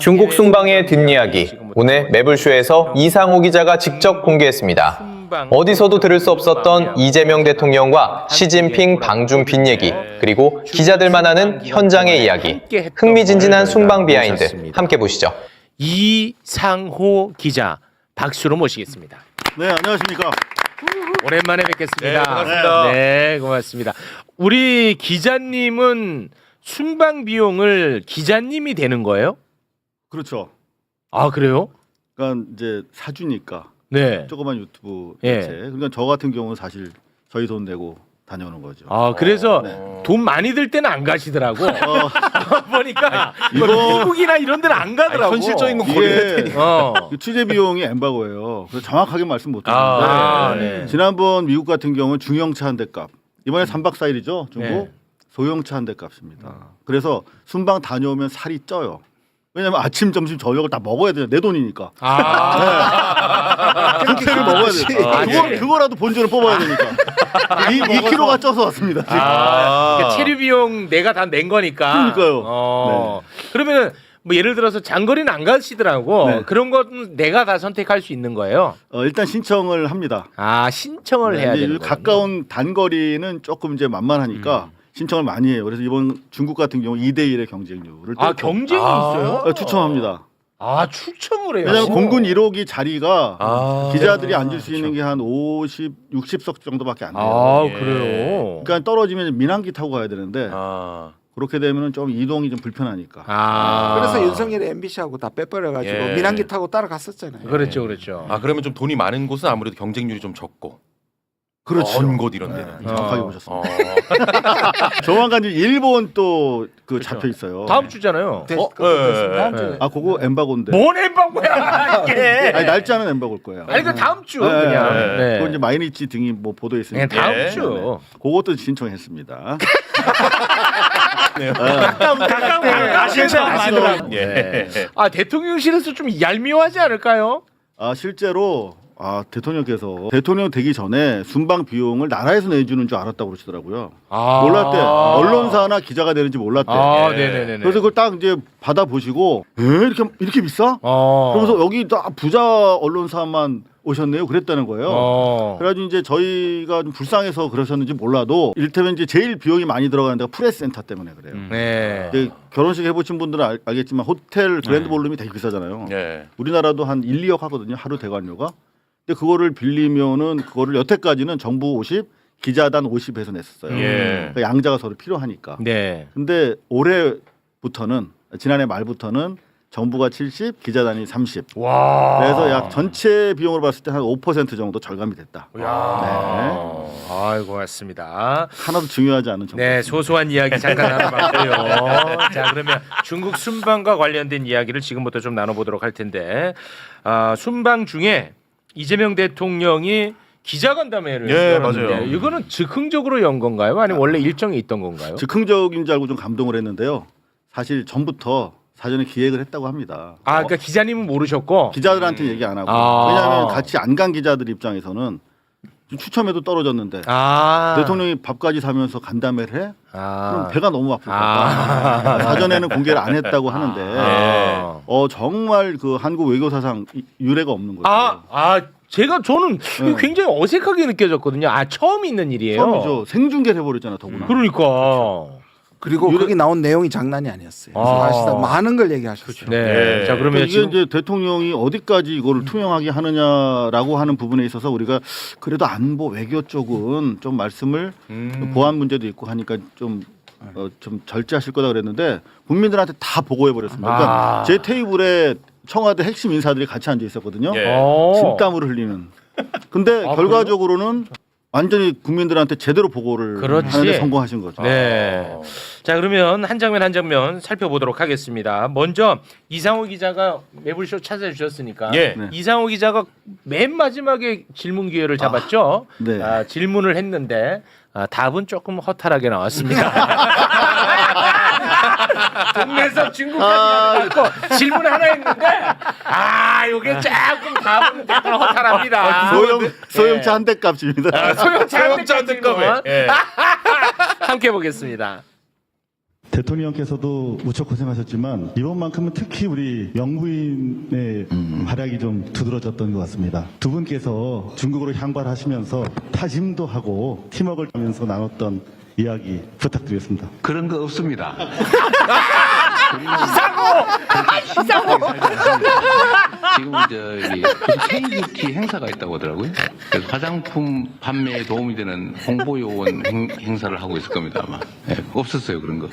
중국 순방의 뒷이야기 오늘 매불쇼에서 이상호 기자가 직접 공개했습니다. 어디서도 들을 수 없었던 이재명 대통령과 시진핑 방중 뒷얘기 그리고 기자들만 아는 현장의 이야기 흥미진진한 순방 비하인드 함께 보시죠. 이상호 기자 박수로 모시겠습니다. 네, 안녕하십니까. 오랜만에 뵙겠습니다. 네, 반갑습니다. 네, 고맙습니다. 우리 기자님은 순방 비용을 기자님이 되는 거예요? 그렇죠. 아 그래요? 그러니까 이제 사주니까 네. 조그만 유튜브 예. 매체. 그러니까 저 같은 경우는 사실 저희 돈 내고 다녀오는 거죠. 아 그래서 네. 돈 많이 들 때는 안 가시더라고. 어, 보니까 이거- 미국이나 이런 데는 안 가더라고. 현실적인 건 이게 어. 그 취재 비용이 엠바고예요. 그래서 정확하게 말씀 못 드리는데 아, 네. 지난번 미국 같은 경우는 중형차 한 대 값. 이번에 3박 4일이죠. 중국 네. 소형차 한 대 값입니다. 그래서 순방 다녀오면 살이 쪄요. 왜냐면 아침, 점심, 저녁을 다 먹어야 돼요. 내 돈이니까. 아. 그때를 먹어야 돼. 아, 그거, 네. 그거라도 본전을 뽑아야 되니까. 이, 2kg가 쪄서 왔습니다. 지금. 아, 그러니까 체류 비용 내가 다 낸 거니까. 그러니까요. 어. 그러면은 뭐 예를 들어서 장거리는 안 가시더라고. 네. 그런 건 내가 다 선택할 수 있는 거예요. 어, 일단 신청을 합니다. 아 신청을 해야 네, 되는 이제 거. 가까운 단거리는 조금 이제 만만하니까 신청을 많이 해요. 그래서 이번 중국 같은 경우 2대 1의 경쟁률을 아 또 경쟁이 있어요? 어, 추첨합니다. 아 추첨을 해요. 왜냐하면 공군 1호기 자리가 아. 기자들이 앉을 수 있는 게 한 50, 60석 정도밖에 안 돼요. 아 예. 그래요. 그러니까 떨어지면 민항기 타고 가야 되는데 아. 그렇게 되면 좀 이동이 좀 불편하니까. 아 그래서 윤석열이 MBC하고 다 빼버려가지고 예. 민항기 타고 따라갔었잖아요. 그렇죠 그렇죠. 아 그러면 좀 돈이 많은 곳은 아무래도 경쟁률이 좀 적고 그렇죠. 먼곳 이런 데는. 네, 정확하게 어. 보셨습니다. 어. 조만간 이제 일본 또 그 잡혀 있어요. 다음 주잖아요. 네, 어? 그- 그래서 예. 다음 주에 아 그거 엠바고인데. 뭔 엠바고야 이게. 아니 날짜는 엠바고일 거예요. 아니 그 다음 주 네, 그냥. 네. 네. 그거 이제 마이니치 등이 뭐 보도에 그냥. 다음 예. 주. 그것도 신청했습니다. 가까운 가까운 예. 아 대통령실에서 좀 얄미워하지 않을까요? 아 실제로 아 대통령께서 대통령 되기 전에 순방 비용을 나라에서 내주는 줄 알았다고 그러시더라고요. 아. 몰랐대. 언론사나 기자가 되는지 몰랐대. 아, 예. 네네네. 그래서 그걸 딱 이제 받아 보시고 에 이렇게 이렇게 비싸? 어. 그러면서 여기 다 부자 언론사만 오셨네요. 그랬다는 거예요. 어. 그래가지고 이제 저희가 좀 불쌍해서 그러셨는지 몰라도 일테면 이제 제일 비용이 많이 들어가는 데가 프레스 센터 때문에 그래요. 음. 네. 근데 결혼식 해보신 분들은 알, 알겠지만 호텔 그랜드 볼룸이 되게 비싸잖아요. 예. 우리나라도 한 1, 2억 하거든요. 하루 대관료가. 근데 그거를 빌리면은 그거를 여태까지는 정부 50, 기자단 50에서 냈었어요. 예. 그러니까 양자가 서로 필요하니까. 네. 근데 올해부터는 지난해 말부터는 정부가 70, 기자단이 30. 와. 그래서 약 전체 비용으로 봤을 때 한 5% 정도 절감이 됐다. 야. 아이 고맙습니다. 하나도 중요하지 않은 정보. 네, 소소한 이야기 잠깐 나눠봤고요. 자, 그러면 중국 순방과 관련된 이야기를 지금부터 좀 나눠보도록 할 텐데, 아, 순방 중에 이재명 대통령이 기자간담회를 예, 열었는데 맞아요. 이거는 즉흥적으로 연 건가요? 아니면 원래 일정이 있던 건가요? 즉흥적인 줄 알고 좀 감동을 했는데요. 사실 전부터 사전에 기획을 했다고 합니다. 아, 그러니까 기자님은 모르셨고. 기자들한테 얘기 안 하고 아. 왜냐하면 같이 안 간 기자들 입장에서는 좀 추첨에도 떨어졌는데 아. 대통령이 밥까지 사면서 간담회를 해? 그럼 아. 배가 너무 아플 거야. 아. 사전에는 공개를 안 했다고 하는데 아. 어 정말 그 한국 외교사상 이- 유례가 없는 거죠. 아, 아, 제가 저는 네. 굉장히 어색하게 느껴졌거든요. 아, 처음 있는 일이에요. 처음이죠. 생중계를 해버렸잖아 더구나. 그러니까. 그리고 유럽- 거기 나온 내용이 장난이 아니었어요. 아. 사실상 많은 걸 얘기하셨어요. 네. 예. 자, 그러면 그러니까 이게 지금 이제 대통령이 어디까지 이거를 투명하게 하느냐라고 하는 부분에 있어서 우리가 그래도 안보 외교 쪽은 좀 말씀을 음. 보안 문제도 있고 하니까 좀 어, 좀 절제하실 거다 그랬는데 국민들한테 다 보고해 버렸습니다. 그러니까 아. 제 테이블에 청와대 핵심 인사들이 같이 앉아 있었거든요. 예. 어. 침땀을 흘리는. 근데 아, 결과적으로는 완전히 국민들한테 제대로 보고를 그렇지. 하는데 성공하신 거죠. 네. 어. 자 그러면 한 장면 한 장면 살펴보도록 하겠습니다. 먼저 이상호 기자가 매불쇼 찾아주셨으니까 예. 네. 이상호 기자가 맨 마지막에 질문 기회를 잡았죠. 네. 아, 질문을 했는데 아, 답은 조금 허탈하게 나왔습니다. 동네에서 중국까지 갖고 질문 하나 했는데 아 이게 조금 답은 약간 허탈합니다. 소형 네. 소형차 한 대 값입니다. 아, 소형차 소형차 한한대 값에. 질문. 예. 함께 보겠습니다. 대통령께서도 무척 고생하셨지만 이번만큼은 특히 우리 영부인의 활약이 좀 두드러졌던 것 같습니다. 두 분께서 중국으로 향발하시면서 타심도 하고 팀워크를 하면서 나눴던 이야기 부탁드리겠습니다. 그런 거 없습니다. 지금 저기 KBT 행사가 있다고 하더라고요. 그래서 화장품 판매에 도움이 되는 홍보 요원 행, 행사를 하고 있을 겁니다 아마. 예, 없었어요 그런 거.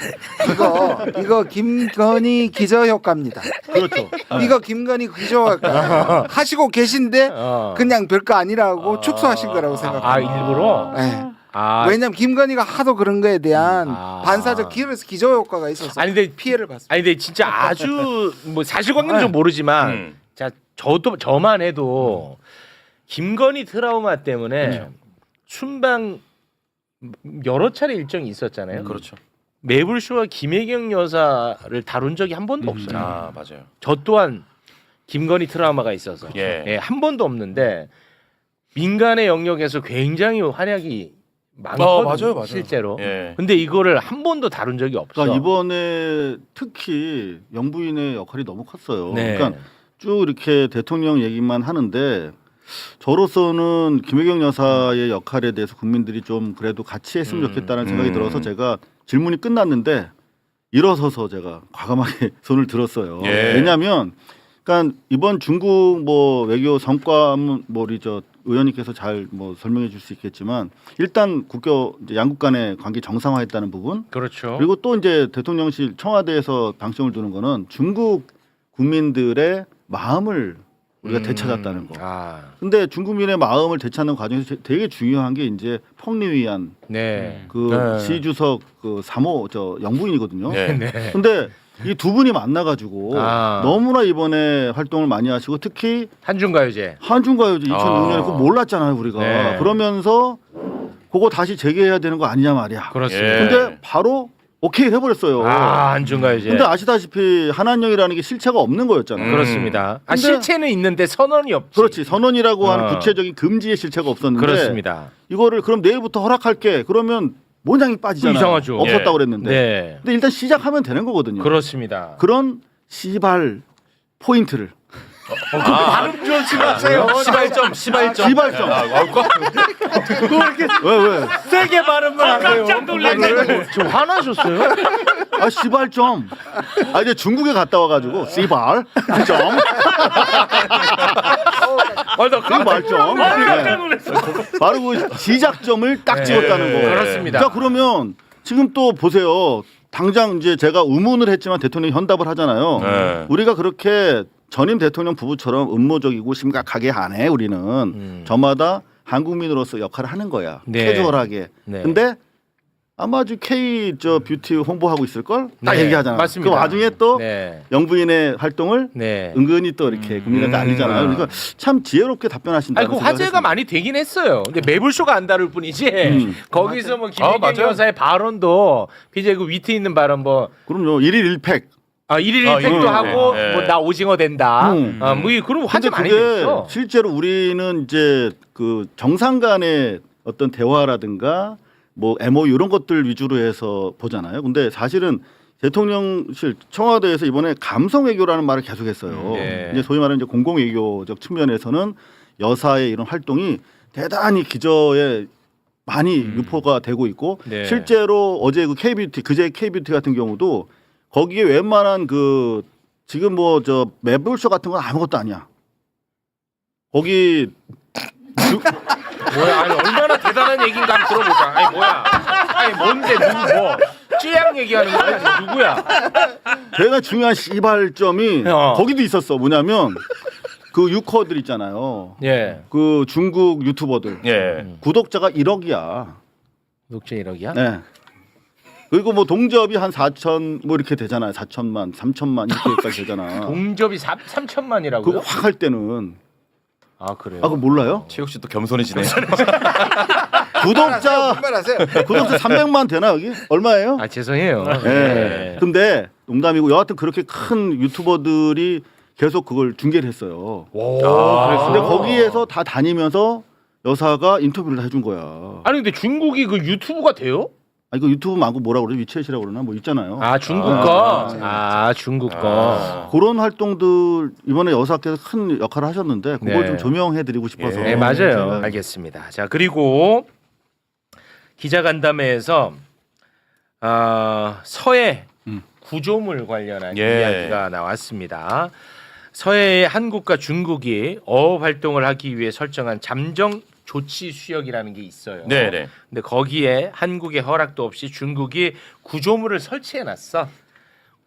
이거 이거 김건희 기저 효과입니다. 그렇죠. 이거 김건희 기저 효과 하시고 계신데 어. 그냥 별거 아니라고 축소하신 거라고 아 생각합니다. 일부러. 네. 아 왜냐면 김건희가 하도 그런 거에 대한 아. 반사적 기업에서 기저 효과가 있어서 아니 근데 피해를 봤습니다. 아니 근데 진짜 아주 뭐 사실관계는 좀 모르지만 음. 자 저도 저만 해도 김건희 트라우마 때문에 그렇죠. 순방 여러 차례 일정이 있었잖아요. 그렇죠. 매불쇼와 김혜경 여사를 다룬 적이 한 번도 없어요. 아 맞아요. 저 또한 김건희 트라우마가 있어서 예. 예, 한 번도 없는데 민간의 영역에서 굉장히 활약이 많거든요. 어, 맞아요, 맞아요. 실제로. 예. 근데 이거를 한 번도 다룬 적이 없어. 그러니까 이번에 특히 영부인의 역할이 너무 컸어요. 네. 그러니까 쭉 이렇게 대통령 얘기만 하는데 저로서는 김혜경 여사의 역할에 대해서 국민들이 좀 그래도 같이 했으면 음, 좋겠다는 생각이 음. 들어서 제가 질문이 끝났는데 일어서서 제가 과감하게 손을 들었어요. 예. 왜냐하면 그러니까 이번 중국 뭐 외교 성과는 뭐저 의원님께서 잘 뭐 설명해 줄 수 있겠지만 일단 국교 이제 양국 간의 관계 정상화했다는 부분 그렇죠. 그리고 또 이제 대통령실 청와대에서 방점을 두는 거는 중국 국민들의 마음을 우리가 음. 되찾았다는 거. 아, 근데 중국민의 마음을 되찾는 과정에서 되게 중요한 게 이제 폭리위안 네. 그 네. 시 주석 그 3호 저 영부인이거든요. 네. 네. 근데 이 두 분이 만나가지고 아. 너무나 이번에 활동을 많이 하시고 특히 한중가요제. 한중가요제 2006년에 아. 그거 몰랐잖아요 우리가. 네. 그러면서 그거 다시 재개해야 되는 거 아니냐 말이야. 그렇습니다. 예. 근데 바로 오케이 해버렸어요. 아, 한중가요제. 근데 아시다시피 한한령이라는 게 실체가 없는 거였잖아요. 음. 그렇습니다. 아, 근데- 실체는 있는데 선언이 없지. 그렇지 선언이라고 하는 어. 구체적인 금지의 실체가 없었는데 그렇습니다. 이거를 그럼 내일부터 허락할게 그러면 모양이 빠지잖아요. 이상하죠. 없었다고 예. 그랬는데. 네. 근데 일단 시작하면 되는 거거든요. 그렇습니다. 그런 시발 포인트를 발음 조심하세요. 시발점 시발점. 시발점. 아, 아, 아, 왜 왜? 세게 발음을 하세요. 깜짝 놀랐네. 좀 화나셨어요? 아 시발점. 아 이제 중국에 갔다 와가지고 시발 점 아, 나 시발점. 네. 놀랐어. 바로 그 시작점을 딱 네. 찍었다는 거예요. 그렇습니다. 자 그러면 지금 또 보세요. 당장 이제 제가 의문을 했지만 대통령이 현답을 하잖아요. 네. 우리가 그렇게 전임 대통령 부부처럼 음모적이고 심각하게 하네 우리는 음. 저마다 한국민으로서 역할을 하는 거야 네. 캐주얼하게 네. 근데 아마 저 K 저 뷰티 홍보하고 있을 걸딱 네, 얘기하잖아 맞습니다. 그 와중에 또 네. 영부인의 활동을 네. 은근히 또 이렇게 국민한테 음. 알리잖아요 그러니까 참 지혜롭게 답변하신다 아니 그 화제가 많이 되긴 했어요. 근데 매불쇼가 안 다룰 뿐이지. 음. 거기서 뭐 아, 김혜경 맞아요. 여사의 발언도 굉장히 그 위트 있는 발언 뭐 그럼요 일일 1팩 아, 일일 아, 일팩도 예, 하고 예. 뭐나 오징어 된다. 음. 아, 뭐 이- 그런 화제 많이 됐어. 실제로 우리는 이제 그 정상 간의 어떤 대화라든가 뭐 MOU 이런 것들 위주로 해서 보잖아요. 근데 사실은 대통령실 청와대에서 이번에 감성 외교라는 말을 계속했어요. 네. 이제 소위 말하는 이제 공공 외교적 측면에서는 여사의 이런 활동이 대단히 기저에 많이 유포가 되고 있고 음. 네. 실제로 어제 그 K뷰티 그제 K뷰티 같은 경우도 거기에 웬만한 그 지금 뭐 저 매불쇼 같은 건 아무것도 아니야. 거기 뭐야? 아니 얼마나 대단한 얘기인가 한번 들어볼까? 아니 뭐야? 아니 뭔데 누구 뭐? 찌양 얘기하는 거야? 누구야? 제가 중요한 시발점이 어. 거기도 있었어. 뭐냐면 그 유커들 있잖아요. 예. 그 중국 유튜버들 예. 구독자가 1억이야. 녹제 1억이야? 네. 그리고 뭐 동접이 한 4천 뭐 이렇게 되잖아요. 4천만, 3천만 이렇게까지 되잖아. 동접이 3, 3천만이라고요? 그거 확 할 때는 아 그래요? 아 그거 몰라요? 최욱 씨또 겸손해지네. 구독자 분발하세요. 구독자 300만 되나 여기? 얼마예요? 아 죄송해요. 예. 네. 근데 농담이고 여하튼 그렇게 큰 유튜버들이 계속 그걸 중계를 했어요. 오, 아, 그랬어. 근데 거기에서 다 다니면서 여사가 인터뷰를 다 해준 거야. 아니 근데 중국이 그 유튜브가 돼요? 아 이거 유튜브 말고 뭐라 그래 위챗이라고 그러나 뭐 있잖아요. 아 중국 거. 아 중국 거. 그런 활동들 이번에 여사께서 큰 역할을 하셨는데 그걸 네. 좀 조명해드리고 싶어서. 네 맞아요. 제가 알겠습니다. 자 그리고 기자 간담회에서 아, 서해 구조물 관련한 예. 이야기가 나왔습니다. 서해의 한국과 중국이 어업 활동을 하기 위해 설정한 잠정 조치 수역이라는 게 있어요. 네네. 근데 거기에 한국의 허락도 없이 중국이 구조물을 설치해 놨어.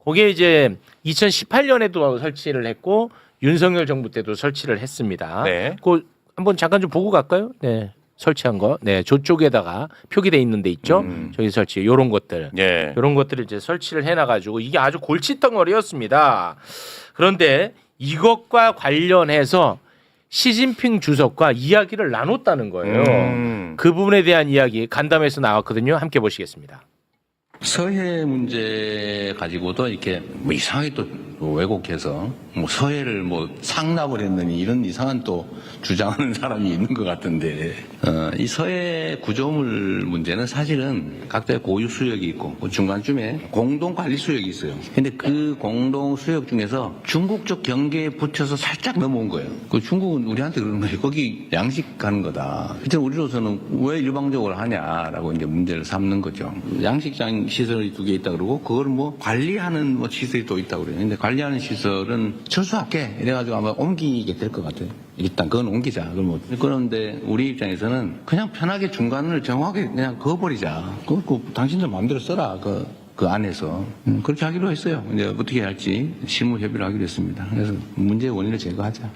그게 이제 2018년에도 설치를 했고 윤석열 정부 때도 설치를 했습니다. 네. 그 한번 잠깐 좀 보고 갈까요? 네. 설치한 거. 네. 저쪽에다가 표기돼 있는 데 있죠. 음. 저기 설치. 요런 것들. 예. 이런 것들을 이제 설치를 해 놔 가지고 이게 아주 골칫덩어리였습니다. 그런데 이것과 관련해서 시진핑 주석과 이야기를 나눴다는 거예요. 음. 그 부분에 대한 이야기 간담회에서 나왔거든요. 함께 보시겠습니다. 서해 문제 가지고도 이렇게 뭐 이상하게 또 왜곡해서 뭐 서해를 뭐 상납을 했느니 이런 이상한 또 주장하는 사람이 있는 것 같은데 어, 이 서해 구조물 문제는 사실은 각자의 고유 수역이 있고 그 중간쯤에 공동 관리 수역이 있어요. 근데 그 공동 수역 중에서 중국 쪽 경계에 붙여서 살짝 넘어온 거예요. 그 중국은 우리한테 그러는 거예요. 거기 양식하는 거다. 그때 우리로서는 왜 일방적으로 하냐라고 이제 문제를 삼는 거죠. 양식장 시설이 두 개 있다 그러고 그걸 뭐 관리하는 뭐 시설이 또 있다. 근데 관리 하는 시설은 철수할게 이래가지고 아마 옮기게 될 것 같아요. 일단 그건 옮기자. 그럼 뭐 그런데 우리 입장에서는 그냥 편하게 중간을 정확하게 그냥 그어버리자. 그, 그 당신들 마음대로 써라. 그. 그 안에서 음, 그렇게 하기로 했어요. 이제 어떻게 할지 실무 협의를 하기로 했습니다. 그래서 문제의 원인을 제거하자.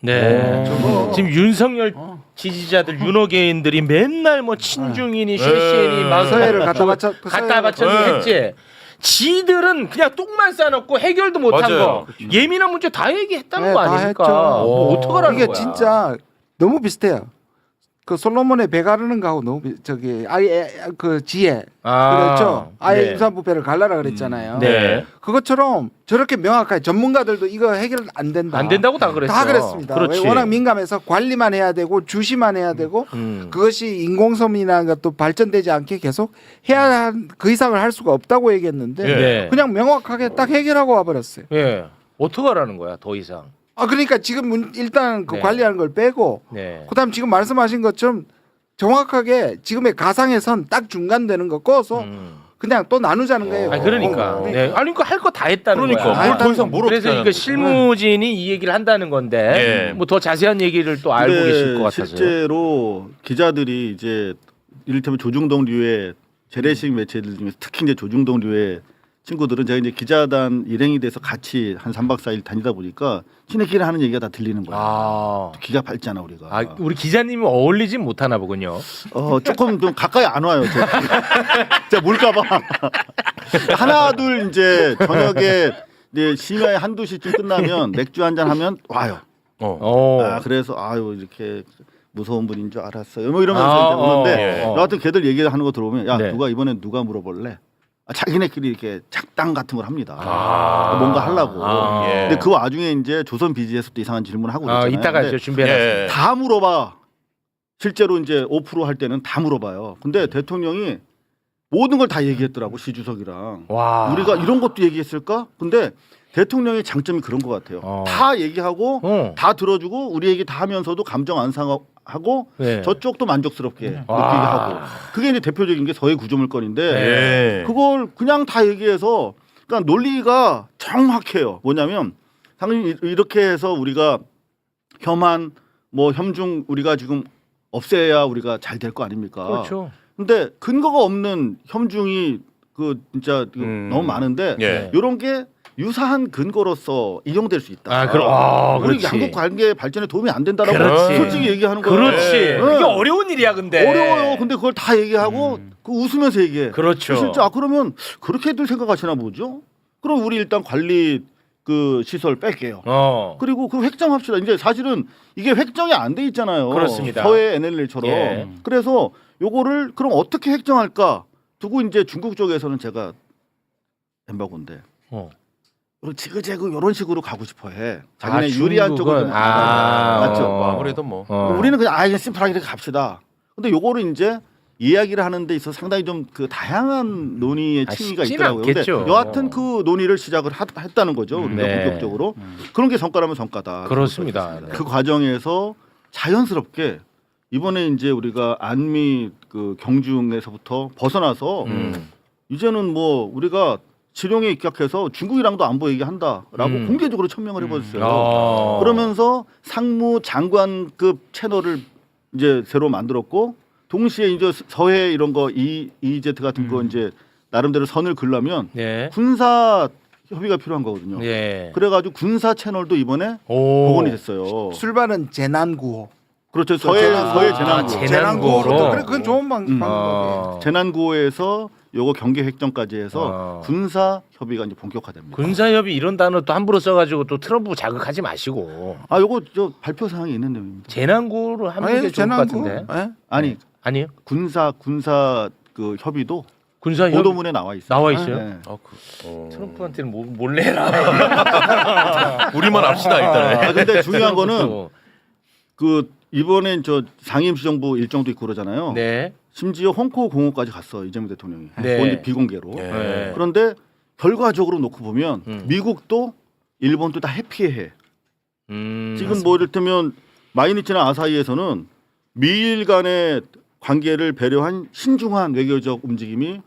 네. 지금 윤석열 지지자들 윤호개인들이 맨날 뭐 친중이니 쉐시니 막 서해를 갖다 바쳐 갖다 바쳤는 네. 했지. 지들은 그냥 똥만 싸놓고 해결도 못한 맞아요. 거 예민한 문제 다 얘기했다는 네, 거 다 아닙니까? 했죠. 뭐 어떡하라는 이게 거야? 진짜 너무 비슷해요. 그 솔로몬의 배 가르는 거하고 너무 비, 저기 아예 그 지혜 아, 그렇죠. 아예 네. 임산부배를 갈라라 그랬잖아요. 네. 그것처럼 저렇게 명확하게 전문가들도 이거 해결 안 된다. 안 된다고 다 그랬어. 다 그랬습니다. 그렇지. 왜 워낙 민감해서 관리만 해야 되고 주시만 해야 되고 음. 그것이 인공섬이나 것도 발전되지 않게 계속 해야 한, 그 이상을 할 수가 없다고 얘기했는데 네. 그냥 명확하게 딱 해결하고 와버렸어요. 예. 어떡하라는 거야, 더 이상. 아 그러니까 지금 문- 일단 그 네. 관리하는 걸 빼고 네. 그다음 지금 말씀하신 것처럼 정확하게 지금의 가상의 선딱 중간 되는 거 꺼서 음. 그냥 또 나누자는 거예요. 아 그러니까. 어, 네. 아니 그러니까 할 거 다 했다는 그러니까 거야. 뭘더 이상 뭘 그래서 이거. 실무진이 이 얘기를 한다는 건데 예. 뭐더 자세한 얘기를 또 알고 계실 것 같아서요. 실제로 기자들이 이제 이를테면 조중동류의 재래식 매체들 중에서 특히 이제 조중동류의 친구들은 제가 이제 기자단 일행이 돼서 같이 한 3박 4일 다니다 보니까 친애끼리 하는 얘기가 다 들리는 거야. 아. 기가 밝잖아 우리가. 아, 우리 기자님이 어울리진 못하나 보군요. 어 조금 좀 가까이 안 와요. 제가, 제가 물까봐 하나 둘 이제 저녁에 이제 심야 한두 시쯤 끝나면 맥주 한 잔 하면 와요. 어. 어. 아 그래서 아유 이렇게 무서운 분인 줄 알았어요. 뭐 이러면서 아, 이제 오는데 어, 어. 여하튼 걔들 얘기하는 거 들어보면 야 네. 누가 이번엔 누가 물어볼래? 아, 자기네끼리 이렇게 작당 같은 걸 합니다. 아. 뭔가 하려고. 아. 예. 근데 그 와중에 이제 조선 또 이상한 질문을 하고 아, 그랬잖아요. 이따가 근데 저 준비해놨습니다. 예. 다 물어봐. 실제로 이제 5%할 때는 다 물어봐요. 음. 근데 대통령이 모든 걸 다 얘기했더라고 시 주석이랑. 와. 우리가 이런 것도 얘기했을까? 근데 대통령의 장점이 그런 것 같아요. 어. 다 얘기하고 어. 다 들어주고 우리 얘기 다 하면서도 감정 안 상하 고 네. 저쪽도 만족스럽게 느끼게 와. 하고 그게 이제 대표적인 게 서해 구조물 건인데 예. 그걸 그냥 다 얘기해서 그러니까 논리가 정확해요. 뭐냐면 당연히 이- 이렇게 해서 우리가 혐한 뭐 혐중 우리가 지금 없애야 우리가 잘 될 거 아닙니까? 그렇죠. 근데 근거가 없는 혐중이 그 진짜 그 음. 너무 많은데 예. 이런 게 유사한 근거로서 이용될 수 있다. 아, 그럼 아, 우리 그렇지. 양국 관계 발전에 도움이 안 된다라고 그렇지. 솔직히 얘기하는 거예요. 그렇지. 네. 이게 어려운 일이야, 근데. 어려워요. 근데 그걸 다 얘기하고 그 웃으면서 얘기해. 그렇죠. 실제 아 그러면 그렇게들 생각하시나 보죠. 그럼 우리 일단 관리 그 시설 뺄게요. 어. 그리고 그 획정합시다. 이제 사실은 이게 획정이 안 돼 있잖아요. 그렇습니다. 서해 NLL처럼. 예. 그래서 요거를 그럼 어떻게 획정할까 두고 이제 중국 쪽에서는 제가 엠바고인데 어. 그리고 지그재그 이런 식으로 가고 싶어해. 아, 자기네 유리한 쪽으로 중국은? 좀 아, 맞죠. 뭐 아무래도 뭐. 어. 우리는 그냥 아 그냥 심플하게 이렇게 갑시다. 근데 요거를 이제 이야기를 하는 데 있어 서 상당히 좀 그 다양한 논의의 아, 층위가 쉽지는 있더라고요. 근데 않겠죠. 여하튼 그 논의를 시작을 하- 했다는 거죠. 우리가 네. 본격적으로 그런 게 성과라면 성과다. 그렇습니다. 네. 그 과정에서 자연스럽게 이번에 이제 우리가 안미 그 경중에서부터 벗어나서 음. 이제는 뭐 우리가 지령에 입각해서 중국이랑도 안보 얘기한다라고 음. 공개적으로 천명을 해버렸어요. 어. 그러면서 상무 장관급 채널을 이제 새로 만들었고 동시에 이제 서해 이런 거이 이제트 같은 음. 거 이제 나름대로 선을 그려면 네. 군사 협의가 필요한 거거든요. 예. 그래가지고 군사 채널도 이번에 오. 복원이 됐어요. 출발은 재난구호. 그렇죠. 서해 재난- 서해 아, 재난구. 재난- 재난구호로. 재난구호로. 그래 그건 좋은 방, 음. 방법이에요. 어. 재난구호에서 요거 경계 획정까지 해서 어. 군사 협의가 이제 본격화됩니다. 군사협의 이런 단어 또 함부로 써가지고 또 트럼프 자극하지 마시고 아 요거 저 발표 사항이 있는 내용입니다. 재난구로 하는 게 좋을 것. 같은데 예? 아니 아니요 군사 군사 그 협의도 군사협의 보도문에 나와 있어요. 나와 있어요? 네. 트럼프한테는 뭐, 몰래 해라 우리만 합시다 일단은. 아 근데 중요한 거는 그 이번엔 저 상임시정부 일정도 있고 그러잖아요. 네. 심지어 홍콩 공호까지 갔어 이재명 대통령이. 네. 이제 비공개로. 네. 그런데 결과적으로 놓고 보면 음. 미국도 일본도 다 해피해. 음, 지금 뭐 이를테면 마이니치나 아사히에서는 미일 간의 관계를 배려한 신중한 외교적 움직임이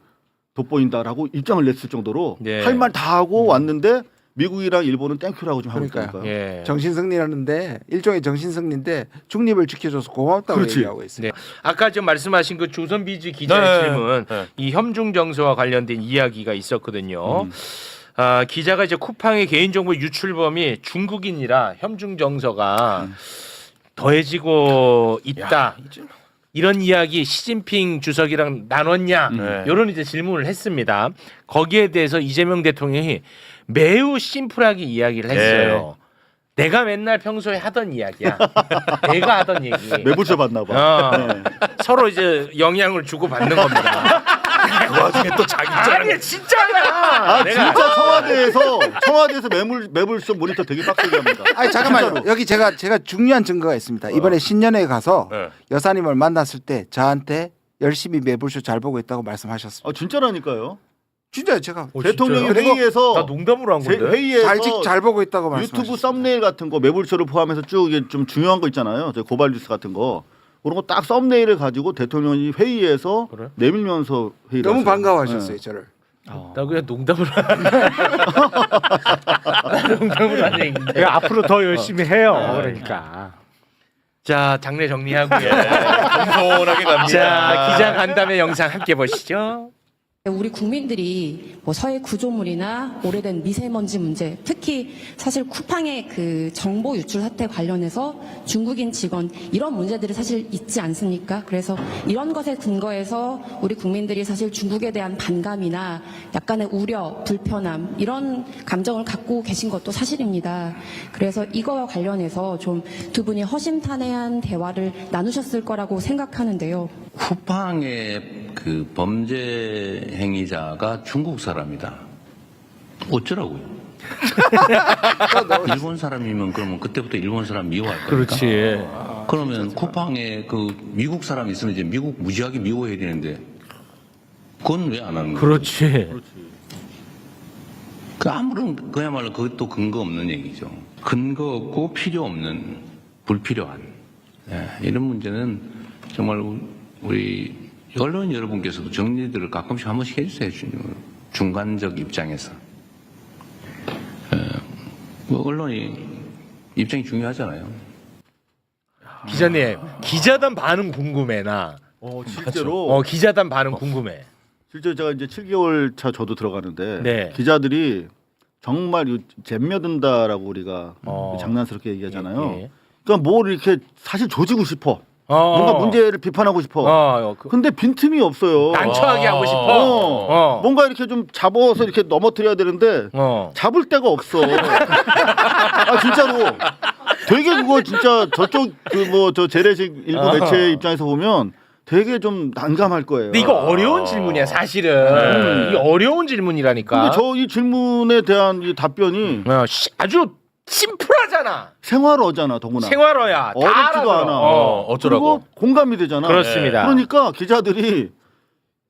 돋보인다라고 입장을 냈을 정도로 네. 할말 다 하고 왔는데 미국이랑 일본은 땡큐라고 좀 하고 그러니까요. 있다니까요. 예. 정신승리하는데 일종의 정신승리인데 중립을 지켜줘서 고맙다고 그렇지. 얘기하고 있어요. 네. 아까 지금 말씀하신 그 조선비즈 기자의 네. 질문, 네. 이 협중 정서와 관련된 이야기가 있었거든요. 음. 아, 기자가 이제 쿠팡의 개인정보 유출범이 중국인이라 협중 정서가 더해지고 있다. 이런 이야기 시진핑 주석이랑 나눴냐? 네. 이런 이제 질문을 했습니다. 거기에 대해서 이재명 대통령이 매우 심플하게 이야기를 했어요. 내가 맨날 평소에 하던 이야기야. 내가 하던 얘기. 매불쇼 받나 봐. 어, 네. 서로 이제 영향을 주고 받는 겁니다. 그 와중에 또 자기 아니 진짜야. 아 내가 진짜 청와대에서 청와대에서 매물 매불쇼 모니터 되게 빡세게 합니다. 아니 잠깐만요. 여기 제가 제가 중요한 증거가 있습니다. 이번에 신년회에 가서 네. 여사님을 만났을 때 저한테 열심히 매불쇼 잘 보고 있다고 말씀하셨습니다. 아 진짜라니까요. 진짜요, 제가 어, 대통령이 진짜요? 회의에서 나 농담으로 한 제- 건데. 회의에서 잘직 잘 보고 있다고 말씀하셨어요. 유튜브 썸네일 같은 거 매불쇼를 포함해서 쭉 이게 좀 중요한 거 있잖아요. 저 고발 뉴스 같은 거 그런 거 딱 썸네일을 가지고 대통령이 회의에서 그래? 내밀면서 회의를 너무 하세요. 반가워하셨어요, 네. 저를. 나 그냥 농담으로 나 농담으로 한 얘기인데. 내가 앞으로 더 열심히 해요. 그러니까. 자 장례 정리하고요. 겸손하게 갑니다. 자 기자 간담회 영상 함께 보시죠. 우리 국민들이 뭐 서해 구조물이나 오래된 미세먼지 문제, 특히 사실 쿠팡의 그 정보 유출 사태 관련해서 중국인 직원 이런 문제들이 사실 있지 않습니까? 그래서 이런 것에 근거해서 우리 국민들이 사실 중국에 대한 반감이나 약간의 우려, 불편함 이런 감정을 갖고 계신 것도 사실입니다. 그래서 이거와 관련해서 좀 두 분이 허심탄회한 대화를 나누셨을 거라고 생각하는데요. 쿠팡의 그 범죄 행위자가 중국 사람이다. 어쩌라고요? 일본 사람이면 그러면 그때부터 일본 사람 미워할 거니까. 그렇지. 그러면 쿠팡에 그 미국 사람 있으면 이제 미국 무지하게 미워해야 되는데 그건 왜 안 하는 거예요? 그렇지. 그 아무런 그야말로 그것도 근거 없는 얘기죠. 근거 없고 필요 없는 불필요한 예, 이런 문제는 정말 우리 언론 여러분께서도 정리들을 가끔씩 한 번씩 해주세요. 중- 중간적 입장에서 예, 뭐 언론이 입장이 중요하잖아요. 기자님 기자단 반응 궁금해 나. 어, 실제로 어 기자단 반응 궁금해. 실제 제가 이제 7개월 차 저도 들어가는데 네. 기자들이 정말 이 잼며든다라고 우리가 어. 장난스럽게 얘기하잖아요. 예, 예. 그러니까 뭘 이렇게 사실 조지고 싶어. 어. 뭔가 문제를 비판하고 싶어. 어, 그, 근데 빈틈이 없어요. 난처하게 하고 싶어. 어. 어. 뭔가 이렇게 좀 잡아서 이렇게 넘어뜨려야 되는데 어. 잡을 데가 없어. 아 진짜로. 되게 그거 진짜 저쪽 그 뭐 저 재래식 일부 어. 매체 입장에서 보면 되게 좀 난감할 거예요. 근데 이거 어려운 질문이야 사실은. 이게 어려운 질문이라니까. 근데 저 이 질문에 대한 이 답변이 어, 시- 아주 심플하잖아. 생활어잖아 더구나. 생활어야. 다 어렵지도 알아들어. 않아. 어. 어쩌라고. 그리고 공감이 되잖아. 그렇습니다. 그러니까 기자들이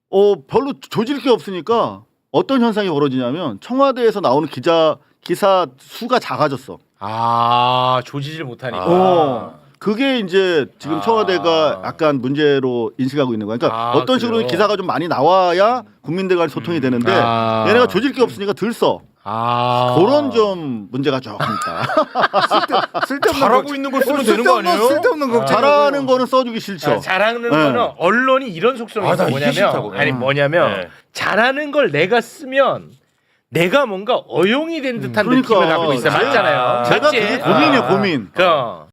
어 별로 조질 게 없으니까 어떤 현상이 벌어지냐면 청와대에서 나오는 기자 기사 수가 작아졌어. 아 조지질 못하니까. 어. 그게 이제 지금 아. 청와대가 약간 문제로 인식하고 있는 거야. 그러니까 아, 어떤 식으로 그래요? 기사가 좀 많이 나와야 국민들 간의 소통이 되는데 아. 얘네가 조질 게 없으니까 들 써. 아. 그런 좀 문제가 조금 있다. 쓸데없는 잘하고 거- 있는 거 쓰면 어, 되는 거 아니에요? 쓸데없는 거 잘하는 거는 써주기 싫죠. 자, 잘하는 네. 거는 언론이 이런 속성이 아, 있어 나 이게 뭐냐면 싫다고. 아니 음. 뭐냐면 네. 잘하는 걸 내가 쓰면 내가 뭔가 어용이 된 듯한 그러니까. 느낌을 갖고 있어 제가- 맞잖아요. 제가 맞지? 그게 고민이에요, 아. 고민. 그